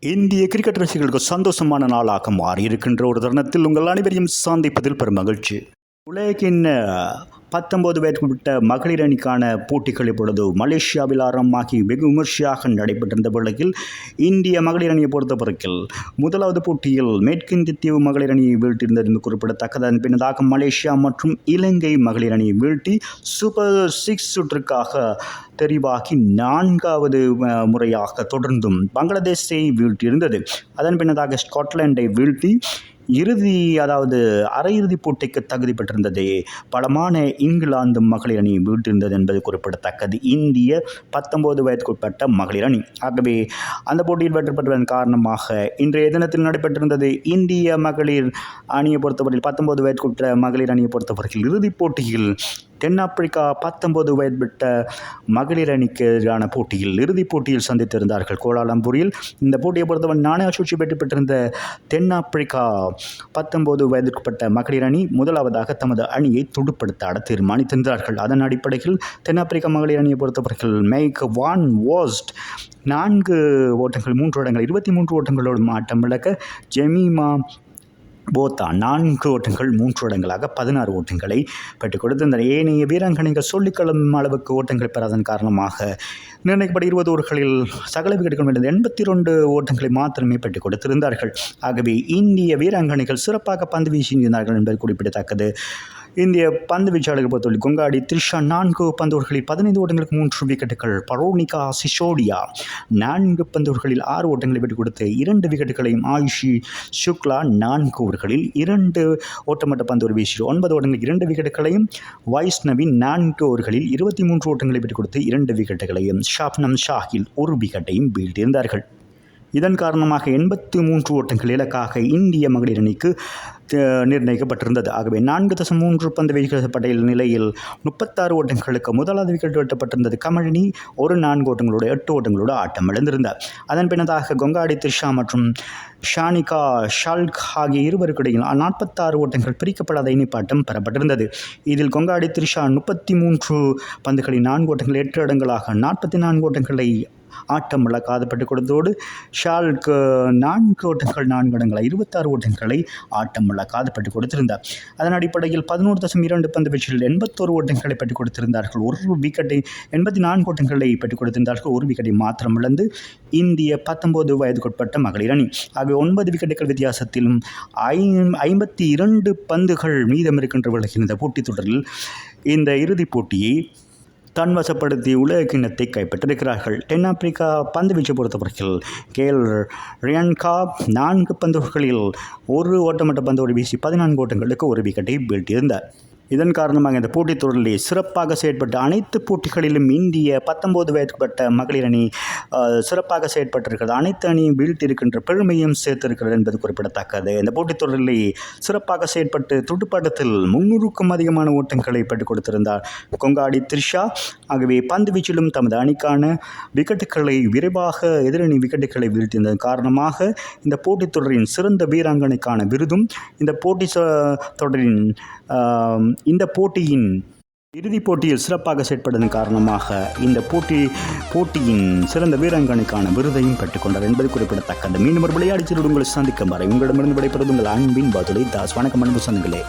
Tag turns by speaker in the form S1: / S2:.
S1: இந்திய கிரிக்கெட் ரசிகர்களுக்கு சந்தோஷமான நாளாக மாறியிருக்கின்ற ஒரு தருணத்தில் உங்கள் அனைவரையும் சந்திப்பதில் பெரும் மகிழ்ச்சி. உலகின் பத்தொன்பது வயதுக்குட்பட்ட மகளிர் அணிக்கான போட்டிகள் இப்பொழுது மலேசியாவில் ஆரம்பமாகி வெகு விமர்சையாக நடைபெற்றிருந்த வேளையில் இந்திய மகளிர் அணியை பொறுத்தவரையில் முதலாவது போட்டியில் மேற்கிந்திய தீவு மகளிர் அணியை வீழ்த்தியிருந்தது என்று குறிப்பிடத்தக்கது. அதன் பின்னதாக மலேசியா மற்றும் இலங்கை மகளிர் அணியை வீழ்த்தி சூப்பர் சிக்ஸ் சுற்றுக்காக தெரிவாகி நான்காவது முறையாக தொடர்ந்தும் பங்களாதேஷை வீழ்த்தியிருந்தது. அதன் பின்னதாக ஸ்காட்லாண்டை வீழ்த்தி இறுதி அதாவது அரையிறுதிப் போட்டிக்கு தகுதி பெற்றிருந்தது பலமான இங்கிலாந்து மகளிர் அணி வீட்டிருந்தது என்பது குறிப்பிடத்தக்கது. இந்திய பத்தொன்பது வயதுக்குட்பட்ட மகளிர் அணி. ஆகவே அந்த போட்டியில் வெற்றி பெற்றதன் காரணமாக இன்றைய தினத்தில் நடைபெற்றிருந்தது இந்திய மகளிர் அணியை பொறுத்தவரையில் பத்தொன்பது வயதுக்குட்பட்ட மகளிர் அணியை பொறுத்தவரையில் இறுதிப் போட்டியில் தென்னாப்பிரிக்கா பத்தொன்பது வயதுபட்ட மகளிர் அணிக்கு எதிரான போட்டியில் இறுதிப் போட்டியில் சந்தித்திருந்தார்கள் கோலாலம்பூரில். இந்த போட்டியை பொறுத்தவரை நானே சூழ்ச்சி வெற்றி பெற்றிருந்த தென்னாப்பிரிக்கா பத்தொன்பது வயதுக்குட்பட்ட மகளிர் அணி முதலாவதாக தமது அணியை துடுப்படுத்த ஆட தீர்மானித்திருந்தார்கள். அதன் அடிப்படையில் தென்னாப்பிரிக்க மகளிர் அணியை பொறுத்தவரையில் மேக் வான் வாஸ்ட் நான்கு ஓட்டங்கள் மூன்று ஓட்டங்கள் இருபத்தி மூன்று ஓட்டங்களோடு ஆட்டம் விளக்க ஜெமீமா போத்தா நான்கு ஓட்டங்கள் மூன்று ஓட்டங்களாக பதினாறு ஓட்டங்களை பெற்றுக் கொடுத்திருந்தனர் ஏனைய வீராங்கனைகள் சொல்லிக்கொள்ளும் அளவுக்கு ஓட்டங்கள் பெறாதன் காரணமாக நிர்ணயிக்கப்பட்ட இருபது ஓவர்களில் சகல விக்கெட்டுகள் விழுந்த எண்பத்தி ரெண்டு ஓட்டங்களை மாத்திரமே பெற்றுக் கொடுத்திருந்தார்கள். ஆகவே இந்திய வீராங்கனைகள் சிறப்பாக பந்து வீசியிருந்தார்கள் என்பது குறிப்பிடத்தக்கது. இந்திய பந்து வீச்சாளர்கள் பொறுத்தவரை கொங்காடி த்ரிஷா நான்கு பந்தோர்களில் பதினைந்து ஓட்டங்களுக்கு மூன்று விக்கெட்டுகள். பரோனிகா சிசோடியா நான்கு பந்தோர்களில் ஆறு ஓட்டங்களை பெற்றுக் கொடுத்து இரண்டு விக்கெட்டுகளையும் ஆயுஷி சுக்லா நான்கு ஓவர்களில் இரண்டு ஓட்டமட்ட பந்தோர் வீசி ஒன்பது ஓட்டங்களில் இரண்டு விக்கெட்டுகளையும் வைஷ்ணவி நான்கு ஓவர்களில் இருபத்தி மூன்று ஓட்டங்களை பெற்றுக் கொடுத்து இரண்டு விக்கெட்டுகளையும் ஷாப்னம் ஷாகில் ஒரு விக்கெட்டையும் வீழ்த்தியிருந்தார்கள். இதன் காரணமாக எண்பத்தி மூன்று ஓட்டங்கள் இலக்காக இந்திய மகளிர் அணிக்கு நிர்ணயிக்கப்பட்டிருந்தது. ஆகவே நான்கு தசம் மூன்று பந்து வீழ்த்தப்பட்ட நிலையில் முப்பத்தாறு ஓட்டங்களுக்கு முதலாவது விக்கெட் வெட்டப்பட்டிருந்தது கமலினி ஒரு நான்கு ஓட்டங்களோடு எட்டு ஓட்டங்களோடு ஆட்டம் இழந்திருந்தார் அதன் பின்னதாக கொங்காடி த்ரிஷா மற்றும் ஷானிகா ஷால்க் ஆகிய இருவருக்கிடையில் நாற்பத்தாறு ஓட்டங்கள் பிரிக்கப்படாத இணைப்பாட்டம் பெறப்பட்டிருந்தது. இதில் கொங்காடி த்ரிஷா முப்பத்தி மூன்று பந்துகளில் நான்கு ஓட்டங்கள் எட்டு இடங்களாக நாற்பத்தி நான்கு ஓட்டங்களை ஆட்டம் இழக்காது பெற்றுக் கொடுத்ததோடு ஷால்க்கு நான்கு ஓட்டங்கள் நான்கு இடங்களை இருபத்தாறு ஓட்டங்களை ஆட்டம் இழக்காது பெற்றுக் கொடுத்திருந்தார் அதன் அடிப்படையில் பதினோரு தசம் இரண்டு பந்து வீச்சில் எண்பத்தோரு ஓட்டங்களை பெற்றுக் கொடுத்திருந்தார்கள் ஒரு விக்கெட்டை எண்பத்தி நான்கு ஓட்டங்களை பெற்றுக் கொடுத்திருந்தார்கள் ஒரு விக்கெட்டை மாத்திரம் இழந்து இந்திய பத்தொன்பது வயதுக்குட்பட்ட மகளிர் அணி. ஆகவே ஒன்பது விக்கெட்டுகள் வித்தியாசத்திலும் ஐ ஐம்பத்தி இரண்டு பந்துகள் மீதம் இருக்கின்ற வேளையில் இந்த போட்டித் தொடரில் இந்த இறுதிப் போட்டியை தன்வசப்படுத்தி உலக கிண்ணத்தை கைப்பற்றிருக்கிறார்கள். தென்னாப்பிரிக்கா பந்து வீச்சு பொறுத்தவரையில் கேல் ரியன்கா நான்கு பந்துகளில் ஒரு ஓட்டமட்ட பந்தோடு வீசி பதினான்கு ஓட்டங்களுக்கு ஒரு விக்கெட்டை வீழ்த்தியிருந்தார். இதன் காரணமாக இந்த போட்டித் தொடரிலே சிறப்பாக செயற்பட்ட அனைத்து போட்டிகளிலும் இந்திய பத்தொன்பது வயதுக்குட்பட்ட மகளிர் அணி சிறப்பாக செயற்பட்டிருக்கிறது. அனைத்து அணியும் வீழ்த்தியிருக்கின்ற பெருமையும் சேர்த்திருக்கிறது என்பது குறிப்பிடத்தக்கது. இந்த போட்டித் தொடரிலே சிறப்பாக செயற்பட்டு துடுப்பாட்டத்தில் முன்னூறுக்கும் அதிகமான ஓட்டங்களை பெற்றுக் கொடுத்திருந்தார் கொங்காடி த்ரிஷா. ஆகவே பந்து வீச்சிலும் தமது அணிக்கான விக்கெட்டுகளை விரைவாக எதிரணி விக்கெட்டுகளை வீழ்த்தியதன் காரணமாக இந்த போட்டித் தொடரின் சிறந்த வீராங்கனைக்கான விருதும் இந்த போட்டி ச- தொடரின் இந்த போட்டியின் இறுதிப் போட்டியில் சிறப்பாக செயற்பட்டதன் காரணமாக இந்த போட்டி போட்டியின் சிறந்த வீராங்கனைக்கான விருதையும் பெற்றுக்கொண்டார் என்பது குறிப்பிடத்தக்கது. மீண்டும் ஒரு விளையாடி உங்களை சந்திக்கும் வரை உங்களிடமிருந்து விடைபெறுவது உங்கள் அன்பின் பதிலை தாஸ். வணக்கம் அன்பு சொந்தங்களே.